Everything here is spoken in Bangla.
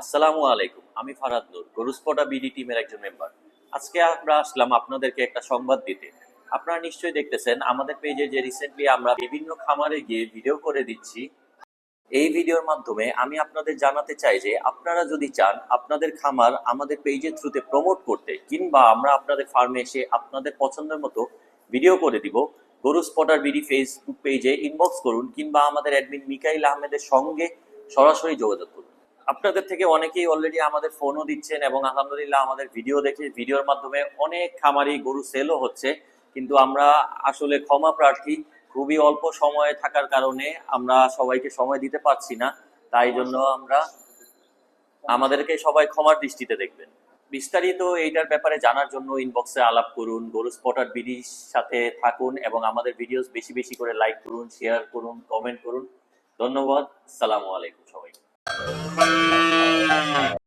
আসসালামু আলাইকুম, আমি ফারাদ নূর, গরুস্পটা বিডি টিমের একজন মেম্বার আজকে আমরা আসলাম আপনাদেরকে একটা সংবাদ দিতে। আপনারা নিশ্চয়ই দেখতেছেন, আমাদের পেজে যে রিসেন্টলি আমরা বিভিন্ন খামারে গিয়ে ভিডিও করে দিচ্ছি, এই ভিডিওর মাধ্যমে আমি আপনাদের জানাতে চাই যে আপনারা যদি চান আপনাদের খামার আমাদের পেজের থ্রুতে প্রমোট করতে, কিংবা আমরা আপনাদের ফার্মে এসে আপনাদের পছন্দের মতো ভিডিও করে দিব গরু স্পটার বিডি ফেসবুক পেজে ইনবক্স করুন, কিংবা আমাদের অ্যাডমিন মিকাইল আহমেদের সঙ্গে সরাসরি যোগাযোগ করুন। আপনাদের থেকে অনেকেই অলরেডি আমাদের ফোনও দিচ্ছেন এবং আলহামদুলিল্লাহ আমাদের ভিডিও দেখে ভিডিওর মাধ্যমে অনেক খামারি গরু সেলও হচ্ছে। কিন্তু আমরা আসলে ক্ষমা প্রার্থী, খুবই অল্প সময়ে থাকার কারণে আমরা সবাইকে সময় দিতে পারছি না। তাই জন্য আমরা আমাদেরকে সবাই ক্ষমার দৃষ্টিতে দেখবেন। বিস্তারিত এইটার ব্যাপারে জানার জন্য ইনবক্সে আলাপ করুন, গরু স্পটার বিডির সাথে থাকুন এবং আমাদের ভিডিওস বেশি বেশি করে লাইক করুন শেয়ার করুন কমেন্ট করুন। ধন্যবাদ, সালামু আলাইকুম সবাই